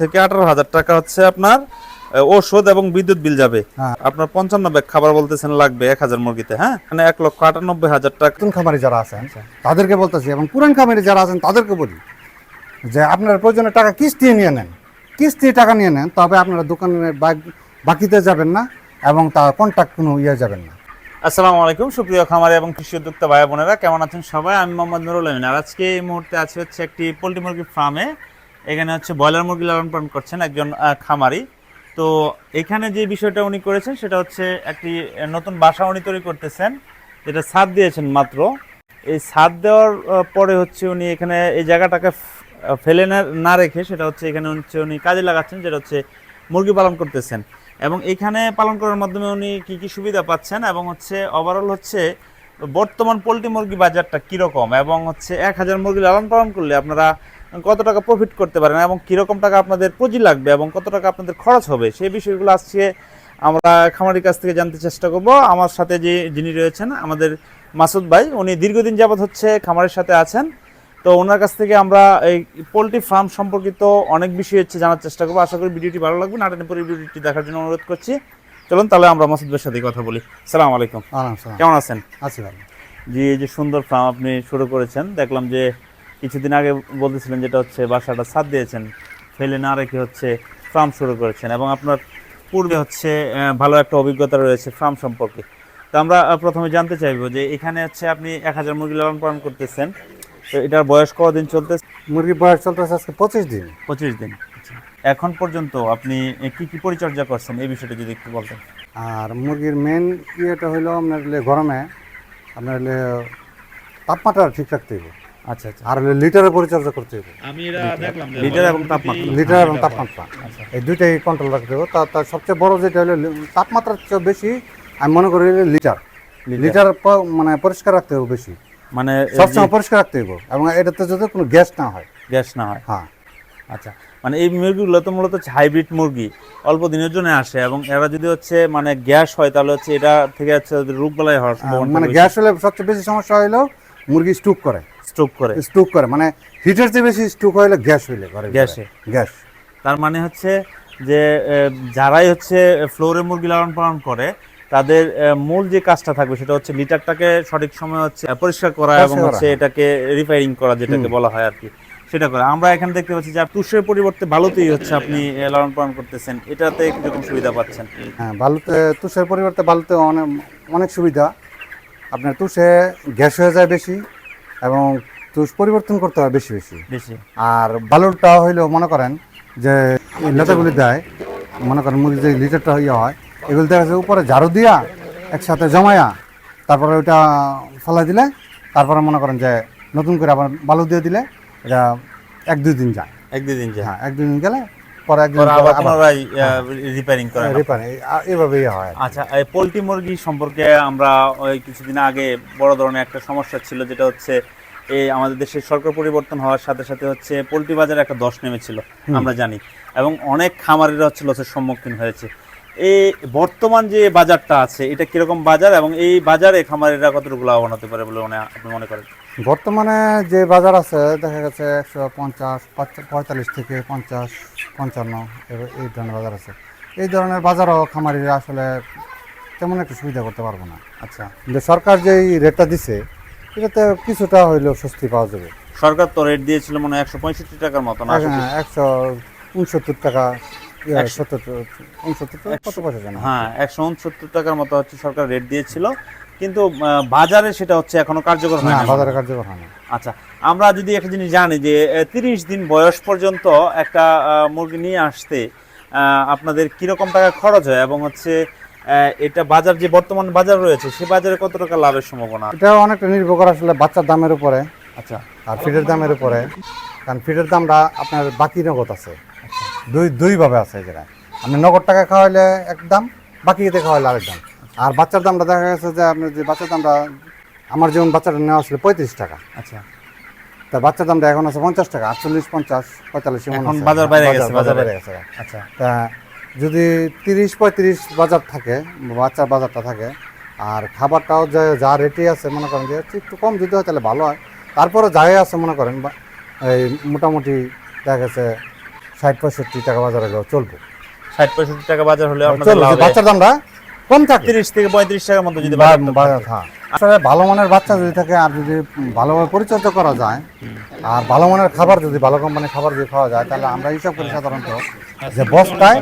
থেকে আঠারো হাজার টাকা হচ্ছে আপনার ওষুধ এবং বিদ্যুৎ বিল যাবে। হ্যাঁ। আপনার পঞ্চান্ন ব্যাগ খাবার বলতেছেন লাগবে এক হাজার মুরগিতে হ্যাঁ? মানে এক লক্ষ আটানব্বই হাজার টাকা। নতুন খামারি যারা আছেন তাদেরকে বলতেছি এবং পুরান খামারি যারা আছেন তাদেরকে বলি যে আপনার প্রয়োজনে টাকা কিস্তি নিয়ে নেন। কিস্তি টাকা নিয়ে নেন তবে আপনারা দোকানের বাকিতে যাবেন না এবং তার কন্ট্যাক্ট কোনো ইয়ে যাবেন না। আসসালামু আলাইকুম সুপ্রিয় খামারি এবং কৃষি উদ্যোক্তা ভাই বোনেরা কেমন আছেন সবাই? আমি মোহাম্মদ নুরুল আমিন। আর আজকে এই মুহূর্তে আছি হচ্ছে একটি পোলট্রি মুরগি ফার্মে এখানে হচ্ছে ব্রয়লার মুরগি লালন পালন করছেন একজন খামারি। তো এখানে যে বিষয়টা উনি করেছেন সেটা হচ্ছে একটি নতুন বাসা উনি তৈরি করতেছেন, যেটা ছাদ দিয়েছেন মাত্র। এই ছাদ দেওয়ার পরে হচ্ছে উনি এখানে এই জায়গাটাকে ফেলে না- রেখে সেটা হচ্ছে এখানে হচ্ছে উনি কাজে লাগাচ্ছেন, যেটা হচ্ছে মুরগি পালন করতেছেন। এবং এখানে পালন করার মাধ্যমে উনি কি কি সুবিধা পাচ্ছেন? এবং হচ্ছে ওভারঅল হচ্ছে বর্তমান পোলট্রি মুরগি বাজারটা কীরকম? এবং হচ্ছে এক হাজার মুরগি লালন পালন করলে আপনারা কত টাকা প্রফিট করতে পারেন এবং কীরকম টাকা আপনাদের পুঁজি লাগবে এবং কত টাকা আপনাদের খরচ হবে সেই বিষয়গুলো আজকে আমরা খামারির কাছ থেকে জানতে চেষ্টা করব। আমার সাথে যে যিনি রয়েছেন আমাদের মাসুদ ভাই উনি দীর্ঘদিন যাবৎ হচ্ছে খামারের সাথে আছেন। তো ওনার কাছ থেকে আমরা এই পোলট্রি ফার্ম সম্পর্কিত অনেক বিষয় হচ্ছে জানার চেষ্টা করব। আশা করি ভিডিওটি ভালো লাগবে। নাটনে পরে ভিডিওটি দেখার জন্য অনুরোধ করছি। চলুন তাহলে আমরা মাসুদ ভাইয়ের সাথে কথা বলি। সালাম আলাইকুম। কেমন আছেন? আছি ভালো। জি এই যে সুন্দর ফার্ম আপনি শুরু করেছেন দেখলাম যে কিছুদিন আগে বলতেছিলেন যেটা হচ্ছে বাসাটা ছাদ দিয়েছেন ফেলে না রেখে হচ্ছে ফার্ম শুরু করেছেন এবং আপনার পূর্বে হচ্ছে ভালো একটা অভিজ্ঞতা রয়েছে ফার্ম সম্পর্কে। তো আমরা প্রথমে জানতে চাইব যে এখানে হচ্ছে আপনি এক হাজার মুরগি লালন পালন করতেছেন তো এটার বয়স কদিন চলতেছে? মুরগির বয়স চলতেছে আজকে পঁচিশ দিন। পঁচিশ দিন। এখন পর্যন্ত আপনি কি কি পরিচর্যা করছেন? এই বিষয়টা যদি একটু বলতেন। আর মুরগির মেন ইয়েটা হলো আপনার গরমে আপনার তাপমাত্রা ঠিক রাখতে হবে আচ্ছা আচ্ছা। আর হলে লিটারের পরিচর্যা করতে হবে। আমি এটা দেখলাম লিটার এবং তাপমাত্রা। লিটার এবং তাপমাত্রা। এই দুইটাই কন্ট্রোল রাখতে হবে। তার তার সবচেয়ে বড় যেটা হলো তাপমাত্রার চেয়ে বেশি আমি মনে করি লিটার। লিটার। মানে পরিষ্কার রাখতে হবে বেশি। মানে সবসময় পরিষ্কার রাখতে হবে এবং এটাতে যাতে কোনো গ্যাস না হয়। গ্যাস না হয়। হ্যাঁ। আচ্ছা মানে এই মুরগিগুলো তো মূলত হচ্ছে হাইব্রিড মুরগি অল্প দিনের জন্য আসে এবং এরা যদি হচ্ছে মানে গ্যাস হয় তাহলে হচ্ছে এটা থেকে হচ্ছে রোগ বালাই হওয়ার মানে গ্যাস হলে সবচেয়ে বেশি সমস্যা হইল মুরগি স্টুক করে। স্ট্রোক করে। স্টুক করে মানে হিটের চেয়ে বেশি স্টুক হইলে গ্যাস হইলে ঘরে গ্যাসে। গ্যাস। তার মানে হচ্ছে যে যারাই হচ্ছে ফ্লোরে মুরগি লালন পালন করে তাদের মূল যে কাজটা থাকবে সেটা হচ্ছে লিটারটাকে সঠিক সময় হচ্ছে পরিষ্কার করা এবং হচ্ছে এটাকে রিপেয়ারিং করা যেটাকে বলা হয় আর কি সেটা করে। আমরা এখানে দেখতে পাচ্ছি যে তুষের পরিবর্তে বালুতেই হচ্ছে আপনি লালন পালন করতেছেন এটাতে কীরকম সুবিধা পাচ্ছেন? হ্যাঁ বালুতে তুষের পরিবর্তে বালুতে অনেক অনেক সুবিধা। আপনার তুষে গ্যাস হয়ে যায় বেশি এবং তুষ পরিবর্তন করতে হয় বেশি বেশি। বেশি। আর বালুরটা হইলেও মনে করেন যে এই নেতাগুলি দেয় মনে করেন মুরগি যে লিটারটা ইয়ে হয় এগুলি দেখা যাচ্ছে উপরে ঝাড়ু দিয়া একসাথে জমায়া তারপরে ওইটা ফেলাই দিলে তারপরে মনে করেন যে নতুন করে আবার বালু দিয়ে দিলে এটা এক দুই দিন যায়। এক দুই দিন যায়। হ্যাঁ এক দুই দিন গেলে পরে একদিন পরে পরে আবার আবার। পুনরায় রিপেয়ারিং করেন রিপার এভাবেই হয় আচ্ছা এই পোলট্রি মুরগি সম্পর্কে আমরা ওই কিছুদিন আগে বড় ধরনের একটা সমস্যা ছিল যেটা হচ্ছে এই আমাদের দেশের সরকার পরিবর্তন হওয়ার সাথে সাথে হচ্ছে পোলট্রি বাজারে একটা দশ নেমেছিল আমরা জানি। এবং অনেক খামারিরা হচ্ছে লসের সম্মুখীন হয়েছে। এই বর্তমান যে বাজারটা আছে এটা কীরকম বাজার এবং এই বাজারে খামারিরা কতটুকু লাভবান হতে পারে বলে মনে আপনি মনে করেন? বর্তমানে যে বাজার আছে দেখা গেছে একশো পঞ্চাশ পঁয়তাল্লিশ থেকে পঞ্চাশ পঞ্চান্ন এই ধরনের বাজার আছে। এই ধরনের বাজারও খামারিরা আসলে তেমন একটা সুবিধা করতে পারব না। আচ্ছা কিন্তু সরকার যেই রেটটা দিছে এটাতে কিছুটা হইলেও স্বস্তি পাওয়া যাবে। সরকার তো রেট দিয়েছিল মনে হয় একশো পঁয়ষট্টি টাকার মতো না হ্যাঁ, একশো উনসত্তর টাকা ইয়ে, সত্তর উনসত্তর টাকা কত পয়সা জানা। হ্যাঁ একশো উনসত্তর টাকার মতো হচ্ছে সরকার রেট দিয়েছিল। কিন্তু বাজারে সেটা হচ্ছে এখনও কার্যকর হয় না বাজারে কার্যকর হয় না আচ্ছা আমরা যদি একটা জিনিস জানি যে তিরিশ দিন বয়স পর্যন্ত একটা মুরগি নিয়ে আসতে আপনাদের কীরকম টাকা খরচ হয় এবং হচ্ছে এটা বাজার যে বর্তমান বাজার রয়েছে সে বাজারে কত টাকা লাভের সম্ভাবনা? এটা অনেকটা নির্ভর করে আসলে বাচ্চার দামের উপরে আচ্ছা। আর ফিডের দামের উপরে। কারণ ফিডের দামটা আপনার বাকি নগদ আছে। দুই দুইভাবে আছে যেটা আপনি নগদ টাকা খাওয়াইলে এক দাম বাকি ইয়েতে খাওয়াইলে আরেক দাম। আর বাচ্চার দামটা দেখা গেছে যে আপনার যে বাচ্চার দামটা আমার যেমন বাচ্চাটা নেওয়া ছিল পঁয়ত্রিশ টাকা। আচ্ছা। তা বাচ্চার দামটা এখন আছে পঞ্চাশ টাকা আটচল্লিশ পঞ্চাশ পঁয়তাল্লিশ এখন বাজার বাইরে গেছে, বাজার বাইরে গেছে। আচ্ছা। তা যদি তিরিশ পঁয়ত্রিশ বাজার থাকে বাচ্চার বাজারটা থাকে আর খাবারটাও যে যা রেটে আছে মনে করেন যে একটু কম যদি হয় তাহলে ভালো হয়। তারপরে যাই আছে মনে করেন এই মোটামুটি দেখা গেছে ষাট পঁয়ষট্টি টাকা বাজার হলেও চলবে। ষাট পঁয়ষট্টি টাকা বাজার হলে বাচ্চার দামটা কম থাকে তিরিশ থেকে পঁয়ত্রিশ টাকার মতো যদি বাজার হ্যাঁ। আসলে ভালো মানের বাচ্চা যদি থাকে আর যদি ভালোভাবে পরিচর্যা করা যায় আর ভালো মানের খাবার যদি ভালো কোম্পানির খাবার যদি খাওয়া যায় তাহলে আমরা হিসাব করি সাধারণত যে বস্তায়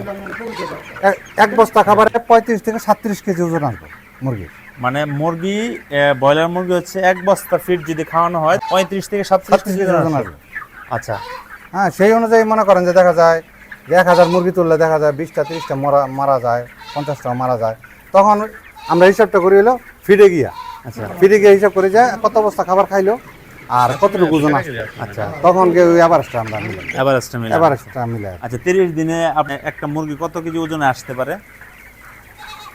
এক- বস্তা খাবারে পঁয়ত্রিশ থেকে সাতত্রিশ কেজি ওজন আসবে মুরগি মানে মুরগি ব্রয়লার মুরগি হচ্ছে এক বস্তা ফিট যদি খাওয়ানো হয় পঁয়ত্রিশ থেকে সাতত্রিশ কেজি ওজন আসবে। আচ্ছা। হ্যাঁ সেই অনুযায়ী মনে করেন যে দেখা যায় এক হাজার মুরগি তুললে দেখা যায় বিশটা তিরিশটা মরা মারা যায় পঞ্চাশটা মারা যায়। তখন আমরা হিসাবটা করি হলো ফিরে গিয়া। আচ্ছা। ফিরে গিয়ে হিসাব করে যায় কত বস্তা খাবার খাইলো আর কতটুকু ওজন আসবে আচ্ছা তখন ওই অ্যাভারেজটা আমরা মিলাই। এভারেজটা মিলে অ্যাভারেজটা মিলে আচ্ছা তিরিশ দিনে আপনি একটা মুরগি কত কেজি ওজনে আসতে পারে?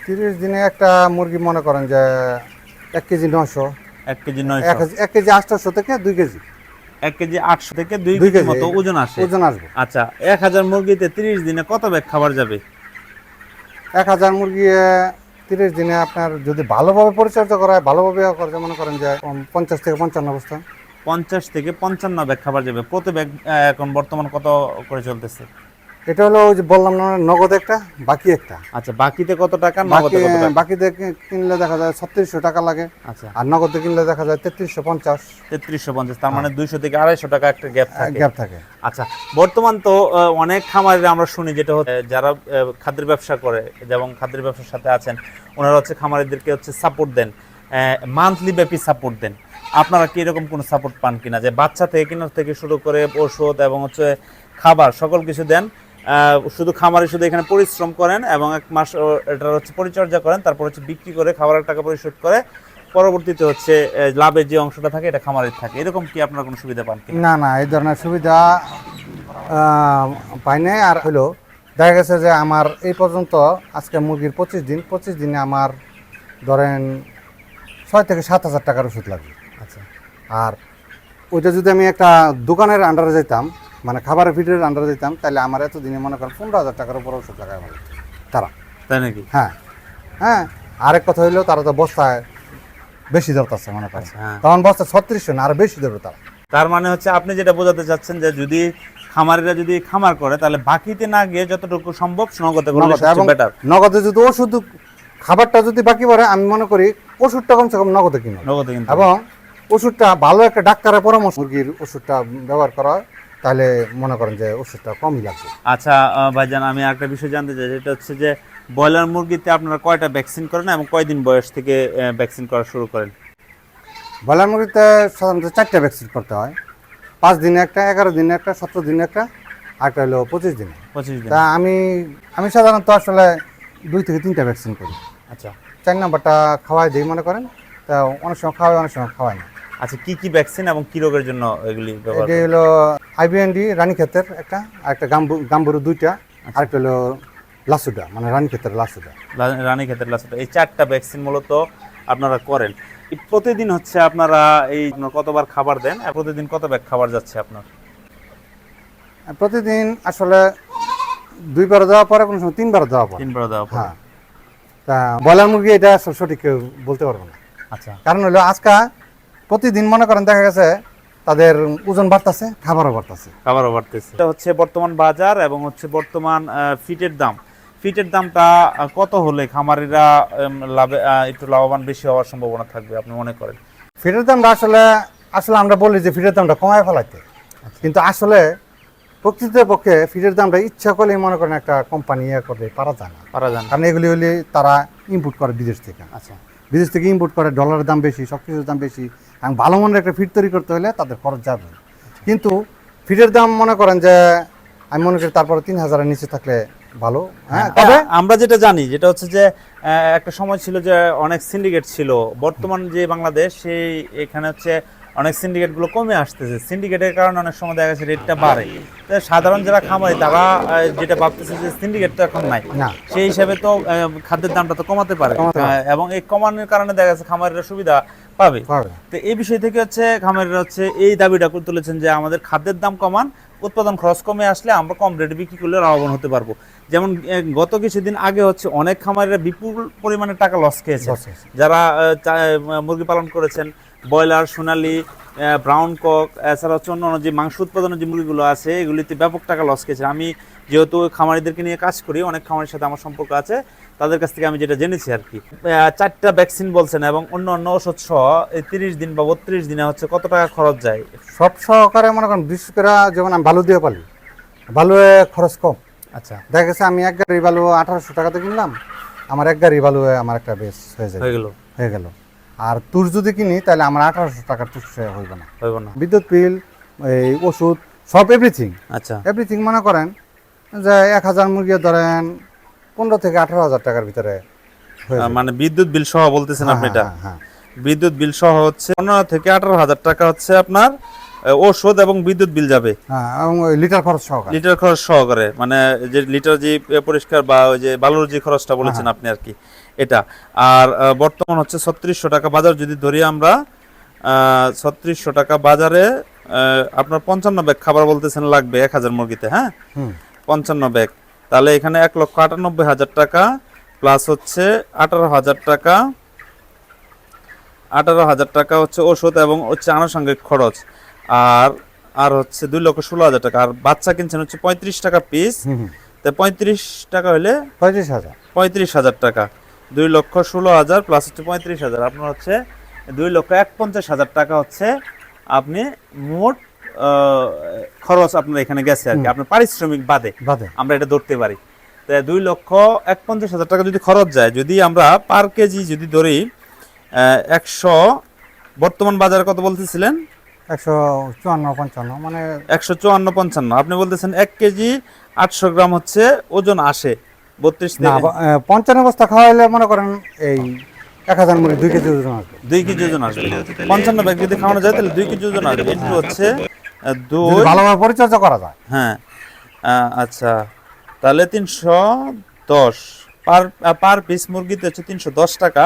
তিরিশ দিনে একটা মুরগি মনে করেন যে এক কেজি নশো এক কেজি নয় এক কেজি- আটশোশো থেকে দুই কেজি। এক কেজি আটশো থেকে দুই কেজি। মতো ওজন আসে। ওজন আসবে। আচ্ছা এক হাজার মুরগিতে তিরিশ দিনে কত ব্যাগ খাবার যাবে? এক হাজার মুরগি তিরিশ দিনে আপনার যদি ভালোভাবে পরিচর্যা করা হয়, ভালোভাবে করা মনে করেন যে পঞ্চাশ থেকে পঞ্চান্ন বস্তা পঞ্চাশ থেকে পঞ্চান্ন ব্যাগ খাবার যাবে। প্রতি ব্যাগ এখন বর্তমান কত করে চলতেছে? এটা হলো ওই যে বললাম না নগদ একটা বাকি একটা। আচ্ছা বাকিতে কত টাকা নগদে কত টাকা? বাকিতে কিনলে দেখা যায় ছত্রিশশো টাকা লাগে আচ্ছা। আর নগদে কিনলে দেখা যায় তেত্রিশশো পঞ্চাশ। তেত্রিশশো পঞ্চাশ তার মানে দুইশো থেকে আড়াইশো টাকা একটা গ্যাপ থাকে। গ্যাপ থাকে। আচ্ছা বর্তমান তো অনেক খামারে আমরা শুনি যেটা হচ্ছে যারা খাদ্যের ব্যবসা করে যেমন খাদ্যের ব্যবসার সাথে আছেন ওনারা হচ্ছে খামারিদেরকে হচ্ছে সাপোর্ট দেন মান্থলি ব্যাপী সাপোর্ট দেন। আপনারা কি এরকম কোনো সাপোর্ট পান কিনা? যে বাচ্চা থেকে কেনার থেকে শুরু করে ওষুধ এবং হচ্ছে খাবার সকল কিছু দেন শুধু খামারে শুধু এখানে পরিশ্রম করেন এবং এক মাস এটার হচ্ছে পরিচর্যা করেন, তারপর হচ্ছে বিক্রি করে খাবারের টাকা পরিশোধ করে পরবর্তীতে হচ্ছে লাভের যে অংশটা থাকে এটা খামারের থাকে। এরকম কি আপনার কোনো সুবিধা পান না না, এই ধরনের সুবিধা পাই নাই। আর হলো, দেখা গেছে যে আমার এই পর্যন্ত আজকে মুরগির পঁচিশ দিন, পঁচিশ দিনে আমার ধরেন ছয় থেকে সাত হাজার টাকার ওষুধ লাগবে। আচ্ছা আর ওইটা যদি আমি একটা দোকানের আন্ডারে যেতাম মানে খাবারের ফিটের আন্ডারে দিতাম তাহলে আমার এত দিনে মনে করেন পনেরো হাজার টাকার উপর ওষুধ লাগায় আমার তারা। তাই নাকি? হ্যাঁ। হ্যাঁ আরেক কথা হইলেও তারা তো বস্তায় বেশি ধরতেছে মনে করেন। আচ্ছা, হ্যাঁ। তখন বস্তা ছত্রিশশো না আরও বেশি ধরবে তারা। তার মানে হচ্ছে আপনি যেটা বোঝাতে চাচ্ছেন যে যদি খামারিরা যদি খামার করে তাহলে বাকিতে না গিয়ে যতটুকু সম্ভব নগদে বেটার নগদে যদি ওষুধ খাবারটা যদি বাকি পড়ে আমি মনে করি ওষুধটা কমসে কম নগদে কিনো নগদে কিন্তু এবং ওষুধটা ভালো একটা ডাক্তারের পরামর্শ মুরগির ওষুধটা ব্যবহার করা হয়। তাহলে মনে করেন যে ওষুধটা কমই লাগবে। আচ্ছা ভাইজান আমি একটা বিষয় জানতে চাই যেটা হচ্ছে যে ব্রয়লার মুরগিতে আপনারা কয়টা ভ্যাকসিন করেন এবং কয়দিন বয়স থেকে ভ্যাকসিন করা শুরু করেন? ব্রয়লার মুরগিতে সাধারণত চারটা ভ্যাকসিন করতে হয়। পাঁচ দিনে একটা এগারো দিনে একটা সতেরো দিনে একটা আরেকটা হলো পঁচিশ দিনে। পঁচিশ দিন। তা আমি আমি সাধারণত আসলে দুই থেকে তিনটা ভ্যাকসিন করি। আচ্ছা। চার নাম্বারটা খাওয়াই দিই মনে করেন তা অনেক সময় খাওয়াই অনেক সময় খাওয়াই না। আচ্ছা কি কি ভ্যাকসিন এবং কি রোগের জন্য এগুলি ব্যবহার এটি হলো আইবিএনডি রানীক্ষেতের একটা আর একটা গাম্বু গাম্বুরু দুইটা আরেকটা হলো লাসুডা মানে রানীক্ষেতের লাসুডা রা- রানী ক্ষেতের লাসটা এই চারটা ভ্যাকসিন মূলত আপনারা করেন। প্রতিদিন হচ্ছে আপনারা এই কতবার খাবার দেন? আর প্রতিদিন কত ব্যাগ খাবার যাচ্ছে আপনার? প্রতিদিন আসলে দুইবার দেওয়া পরে কোনো সময় তিনবার দেওয়া পরে। তিনবার দেওয়া। হ্যাঁ। তা ব্রয়লার মুরগি এটা সঠিক বলতে পারব না। আচ্ছা। কারণ হলো আজকা প্রতিদিন মনে করেন দেখা গেছে তাদের ওজন বাড়তেছে খাবারও বাড়তেছে। খাবারও বাড়তেছে। এটা হচ্ছে বর্তমান বাজার এবং হচ্ছে বর্তমান ফিটের দাম। ফিটের দামটা কত হলে খামারিরা লাভে একটু লাভবান বেশি হওয়ার সম্ভাবনা থাকবে আপনি মনে করেন? ফিটের দামটা আসলে আসলে আমরা বলি যে ফিটের দামটা কমায় ফেলাইতে। কিন্তু আসলে প্রকৃত পক্ষে ফিটের দামটা ইচ্ছা করলে মনে করেন একটা কোম্পানি ইয়ে করলে পারা যায় না। পারা যান কারণ এগুলি হলে তারা ইম্পোর্ট করে বিদেশ থেকে। আচ্ছা। বিদেশ থেকে ইম্পোর্ট করে ডলারের দাম বেশি সব কিছুর দাম বেশি এবং ভালো মনের একটা ফিট তৈরি করতে হলে তাদের খরচ যাবে। কিন্তু ফিটের দাম মনে করেন যে আমি মনে করি তারপরে তিন হাজারের নিচে থাকলে ভালো। হ্যাঁ তবে হ্যাঁ, আমরা যেটা জানি যেটা হচ্ছে যে একটা সময় ছিল যে অনেক সিন্ডিকেট ছিল। বর্তমান যে বাংলাদেশ সেই এখানে হচ্ছে অনেক সিন্ডিকেটগুলো কমে আসতেছে। সিন্ডিকেটের কারণে অনেক সময় দেখা যাচ্ছে রেটটা বাড়ে। সাধারণ যারা খামারি তারা যেটা ভাবতেছে যে সিন্ডিকেট তো এখন নাই। সেই হিসাবে তো খাদ্যের দামটা তো কমাতে পারে। এবং এই কমানোর কারণে দেখা যাচ্ছে খামারিরা সুবিধা পাবে। তো এই বিষয় থেকে হচ্ছে খামারিরা হচ্ছে এই দাবিটা করে তুলেছেন যে আমাদের খাদ্যের দাম কমান উৎপাদন খরচ কমে আসলে আমরা কম রেটে বিক্রি করলে লাভবান হতে পারব। যেমন গত কিছুদিন আগে হচ্ছে অনেক খামারিরা বিপুল পরিমাণে টাকা লস খেয়েছে। যারা মুরগি পালন করেছেন ব্রয়লার সোনালি ব্রাউন কক এছাড়া হচ্ছে অন্য যে মাংস উৎপাদনের যে মুরগিগুলো আছে এগুলিতে ব্যাপক টাকা লস খেয়েছে আমি যেহেতু খামারিদেরকে নিয়ে কাজ করি অনেক খামারের সাথে আমার সম্পর্ক আছে তাদের কাছ থেকে আমি যেটা জেনেছি আর কি। চারটা ভ্যাকসিন বলছেন এবং অন্য অন্য ওষুধ সহ এই তিরিশ দিন বা বত্রিশ দিনে হচ্ছে কত টাকা খরচ যায়? সব সহকারে মনে করেন বিশেষ করে যেমন আমি বালু দিয়ে পালি বালু খরচ কম। আচ্ছা। দেখা গেছে আমি এক গাড়ি বালু আঠারোশো টাকাতে কিনলাম আমার এক গাড়ি বালু আমার একটা বেশ হয়ে যায়। হয়ে গেল। হয়ে গেল। আর তুর যদি কিনি তাহলে আমার আঠারোশো টাকার সে হইবে না। হইব না। বিদ্যুৎ বিল এই ওষুধ সব এভরিথিং আচ্ছা। এভরিথিং মনে করেন যে এক হাজার মুরগি ধরেন পনেরো থেকে আঠারো হাজার টাকার ভিতরে। মানে বিদ্যুৎ বিল সহ বলতেছেন হ্যাঁ, আপনি এটা? হ্যাঁ, হ্যাঁ, বিদ্যুৎ বিল সহ হচ্ছে পনেরো থেকে আঠারো হাজার টাকা হচ্ছে আপনার ওষুধ এবং বিদ্যুৎ বিল যাবে। হ্যাঁ লিটার খরচ সহকারে। লিটার খরচ সহকারে মানে যে লিটার যে পরিষ্কার বা ওই যে বালুর যে খরচটা বলেছেন আপনি আর কি। এটা। আর বর্তমান হচ্ছে ছত্রিশশো টাকা বাজার। যদি ধরি আমরা ছত্রিশশো টাকা বাজারে আপনার পঞ্চান্ন ব্যাগ খাবার বলতেছেন লাগবে এক হাজার মুরগিতে হ্যাঁ? পঞ্চান্ন ব্যাগ। তাহলে এখানে এক লক্ষ আটানব্বই হাজার টাকা প্লাস হচ্ছে আঠারো হাজার টাকা আঠারো হাজার টাকা হচ্ছে ওষুধ এবং হচ্ছে আনুষঙ্গিক খরচ। আর আর হচ্ছে দুই লক্ষ ষোলো হাজার টাকা। আর বাচ্চা কিনছেন হচ্ছে পঁয়ত্রিশ টাকা পিস। তো পঁয়ত্রিশ টাকা হলে পঁয়ত্রিশ হাজার। পঁয়ত্রিশ হাজার টাকা। দুই লক্ষ ষোলো হাজার প্লাস হচ্ছে পঁয়ত্রিশ হাজার। আপনার হচ্ছে দুই লক্ষ এক পঞ্চাশ হাজার টাকা হচ্ছে আপনি মোট খরচ আপনার এখানে গেছে আর কি। আপনার পারিশ্রমিক বাদে বাদে। আমরা এটা ধরতে পারি। তো দুই লক্ষ এক পঞ্চাশ হাজার টাকা যদি খরচ যায় যদি আমরা পার কেজি যদি ধরি একশো বর্তমান বাজারে কত বলতেছিলেন? একশো চুয়ান্ন পঞ্চান্ন মানে একশো চুয়ান্ন পঞ্চান্ন। আপনি বলতেছেন এক কেজি আটশো গ্রাম হচ্ছে ওজন আসে। বত্রিশ না পঞ্চান্ন বস্তা খাওয়াইলে মনে করেন এই এক হাজার মুড়ি দুই কেজি ওজন আসবে। দুই কেজি ওজন আসবে। পঞ্চান্ন ব্যাগ যদি খাওয়ানো যায় তাহলে দুই কেজি ওজন আসবে। একটু হচ্ছে আহ, ভালোভাবে পরিচর্যা করা যায়। হ্যাঁ আচ্ছা তাহলে তিনশো দশ পার পার পিস মুরগিতে হচ্ছে তিনশো দশ টাকা।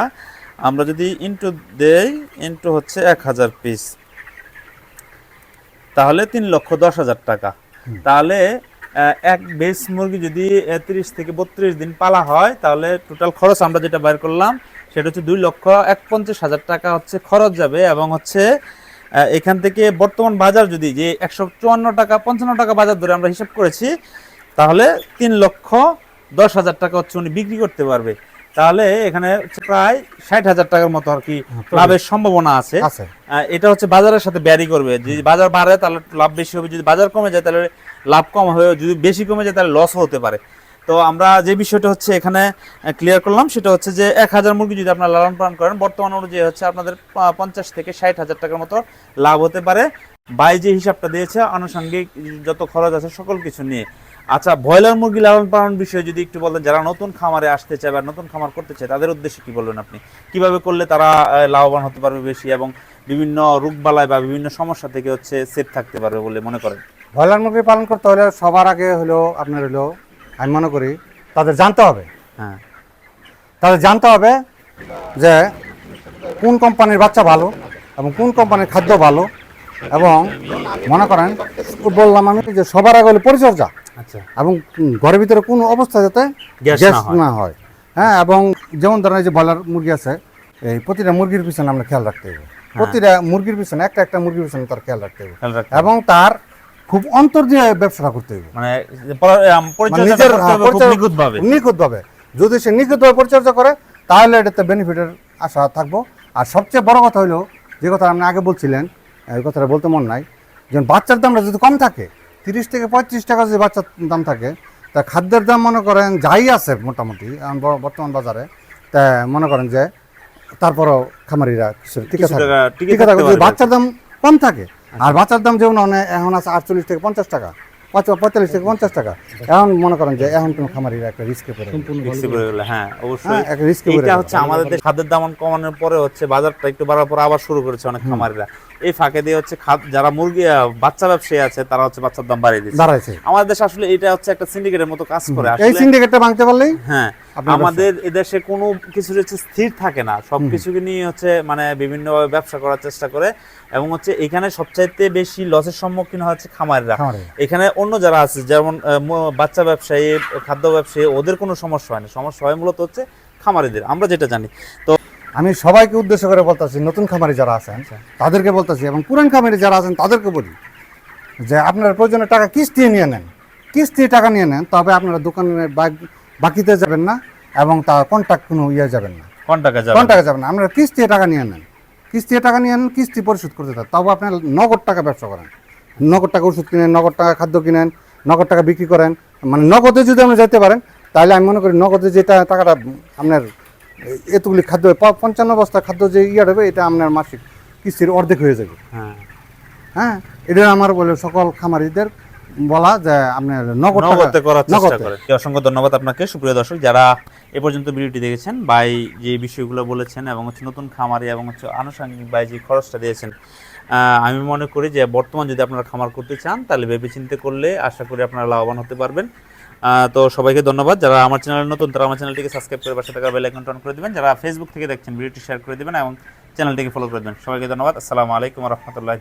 আমরা যদি ইন্টু দেই ইন্টু হচ্ছে এক হাজার পিস। তাহলে তিন লক্ষ দশ হাজার টাকা। তাহলে এক বেস মুরগি যদি তিরিশ থেকে বত্রিশ দিন পালা হয় তাহলে টোটাল খরচ আমরা যেটা বের করলাম সেটা হচ্ছে দুই লক্ষ এক পঞ্চাশ হাজার টাকা হচ্ছে খরচ যাবে এবং হচ্ছে এখান থেকে বর্তমান বাজার যদি যে একশো চুয়ান্ন টাকা পঞ্চান্ন টাকা বাজার ধরে আমরা হিসাব করেছি তাহলে তিন লক্ষ দশ হাজার টাকা হচ্ছে উনি বিক্রি করতে পারবে। তাহলে এখানে হচ্ছে প্রায় ষাট হাজার টাকার মতো আর কি লাভের সম্ভাবনা আছে। আছে। এটা হচ্ছে বাজারের সাথে ব্যারি করবে। যদি বাজার বাড়ে তাহলে লাভ বেশি হবে। যদি বাজার কমে যায় তাহলে লাভ কম হয়ে, যদি বেশি কমে যায় তাহলে লস হতে পারে। তো আমরা যে বিষয়টা হচ্ছে এখানে ক্লিয়ার করলাম, সেটা হচ্ছে যে এক হাজার মুরগি যদি আপনারা লালন পালন করেন, বর্তমান অনুযায়ী হচ্ছে আপনাদের পঞ্চাশ থেকে ষাট হাজার টাকার মতো লাভ হতে পারে। বাই যে হিসাবটা দিয়েছে, আনুষঙ্গিক যত খরচ আছে সকল কিছু নিয়ে। আচ্ছা ব্রয়লার মুরগি লালন পালন বিষয়ে যদি একটু বলেন, যারা নতুন খামারে আসতে চায় বা নতুন খামার করতে চায়, তাদের উদ্দেশ্যে কি বলবেন আপনি? কীভাবে করলে তারা লাভবান হতে পারবে বেশি এবং বিভিন্ন রোগবালাই বা বিভিন্ন সমস্যা থেকে হচ্ছে সেফ থাকতে পারবে বলে মনে করেন? ব্রয়লার মুরগি পালন করতে হলে সবার আগে হলো আপনার হলো আমি মনে করি তাদের জানতে হবে। হ্যাঁ। তাদের জানতে হবে যে কোন কোম্পানির বাচ্চা ভালো এবং কোন কোম্পানির খাদ্য ভালো এবং মনে করেন বললাম আমি যে সবার আগে হলো পরিচর্যা আচ্ছা। এবং ঘরের ভিতরে কোন অবস্থা যাতে গ্যাস না হয়। হ্যাঁ। এবং যেমন ধরেন এই যে ব্রয়লার মুরগি আছে এই প্রতিটা মুরগির পিছনে আমরা খেয়াল রাখতে হবে। হ্যাঁ। প্রতিটা মুরগির পিছনে একটা একটা মুরগির পিছনে তার খেয়াল রাখতে হবে। এবং তার খুব অন্তর দিয়ে ব্যবসাটা করতে হবে মানে মানে নিজের করতে হবে খুব পরিচর্যা- নিখুঁতভাবে। নিখুঁতভাবে। যদি সে নিখুঁতভাবে পরিচর্যা করে তাহলে এটাতে বেনিফিটের আশা থাকব। আর সবচেয়ে বড় কথা হলো যে কথা আপনি আগে বলছিলেন এই কথাটা বলতে মন নাই যে বাচ্চার দামটা যদি কম থাকে তিরিশ থেকে পঁয়ত্রিশ টাকা যদি বাচ্চার দাম থাকে তা খাদ্যের দাম মনে করেন যাই আছে মোটামুটি বর্তমান বাজারে তা মনে করেন যে তারপরও খামারিরা টিকে থাকে টিকে থাকে যদি বাচ্চার দাম কম থাকে আর বাচ্চার দাম যেমন এখন আছে আটচল্লিশ থেকে পঞ্চাশ টাকা। পঁয়তাল্লিশ থেকে পঞ্চাশ টাকা। এখন মনে করেন যে এখন কোনো খামারিরা একটা রিস্কে পড়ে গেলে, হ্যাঁ অবশ্যই। হ্যাঁ, একটা রিস্কে পড়ে হচ্ছে আমাদের দেশে খাদ্যের দাম কমানোর পরে হচ্ছে বাজারটা একটু বাড়ার পর আবার শুরু করেছে অনেক খামারিরা। এই ফাঁকে দিয়ে হচ্ছে যারা মুরগি বাচ্চা ব্যবসায়ী আছে তারা হচ্ছে বাচ্চার দাম বাড়িয়ে দিচ্ছে। দাঁড়াইছে আমাদের দেশে আসলে এটা হচ্ছে একটা সিন্ডিকেটের মতো কাজ করে। এই সিন্ডিকেটটা ভাঙতে পারলেই হ্যাঁ আমাদের এদেশে কোনো কিছু হচ্ছে স্থির থাকে না সবকিছুকে নিয়ে হচ্ছে মানে বিভিন্নভাবে ব্যবসা করার চেষ্টা করে এবং হচ্ছে এখানে সবচাইতে বেশি লসের সম্মুখীন হচ্ছে খামারিরা। এখানে অন্য যারা আছে যেমন বাচ্চা ব্যবসায়ী খাদ্য ব্যবসায়ী ওদের কোনো সমস্যা হয় না। সমস্যা হয় মূলত হচ্ছে খামারিদের। আমরা যেটা জানি। তো আমি সবাইকে উদ্দেশ্য করে বলতেছি নতুন খামারি যারা আছেন তাদেরকে বলতেছি এবং পুরান খামারি যারা আছেন তাদেরকে বলি যে আপনার প্রয়োজনে টাকা কিস্তি নিয়ে নেন। কিস্তি টাকা নিয়ে নেন তবে আপনারা দোকানের বাক- বাকিতে যাবেন না এবং তার কন্ট্যাক্ট কোনো ইয়ে যাবেন না। কোন টাকা যাবে টাকা যাবেন না। আপনারা কিস্তি টাকা নিয়ে নেন। কিস্তি টাকা নিয়ে নেন কিস্তি পরিশোধ করতে থাকেন তবে আপনার নগদ টাকা ব্যবসা করেন। নগদ টাকা ওষুধ কিনেন নগদ টাকা খাদ্য কিনেন নগদ টাকা বিক্রি করেন। মানে নগদে যদি আপনি যেতে পারেন তাহলে আমি মনে করি নগদে যেটা টাকাটা আপনার এতগুলি খাদ্য পঞ্চান্ন বস্তা খাদ্য যে ইয়ে হবে এটা আপনার মাসিক কিস্তির অর্ধেক হয়ে যাবে। হ্যাঁ। হ্যাঁ? এটা আমার বলে সকল খামারিদের বলা যে আপনার নগদ নগদে করার চেষ্টা করে। অসংখ্য ধন্যবাদ আপনাকে। সুপ্রিয় দর্শক যারা এ পর্যন্ত ভিডিওটি দেখেছেন বাই যে বিষয়গুলো বলেছেন এবং হচ্ছে নতুন খামারি এবং হচ্ছে আনুষঙ্গিক বাই যে খরচটা দিয়েছেন আমি মনে করি যে বর্তমান যদি আপনারা খামার করতে চান তাহলে ভেবে চিন্তে করলে আশা করি আপনারা লাভবান হতে পারবেন। তো সবাইকে ধন্যবাদ। যারা আমার চ্যানেল নতুন, তারা আমার চ্যানেলটিকে সাবস্ক্রাইব করে পাশে থাকা বেল আইকনটা অন করে দিবেন। যারা ফেসবুক থেকে দেখছেন, ভিডিওটি শেয়ার করে দিবেন এবং চ্যানেলটিকে ফলো করে দেবেন। সবাইকে ধন্যবাদ। আসসালামু আলাইকুম রহমতুল্লাহ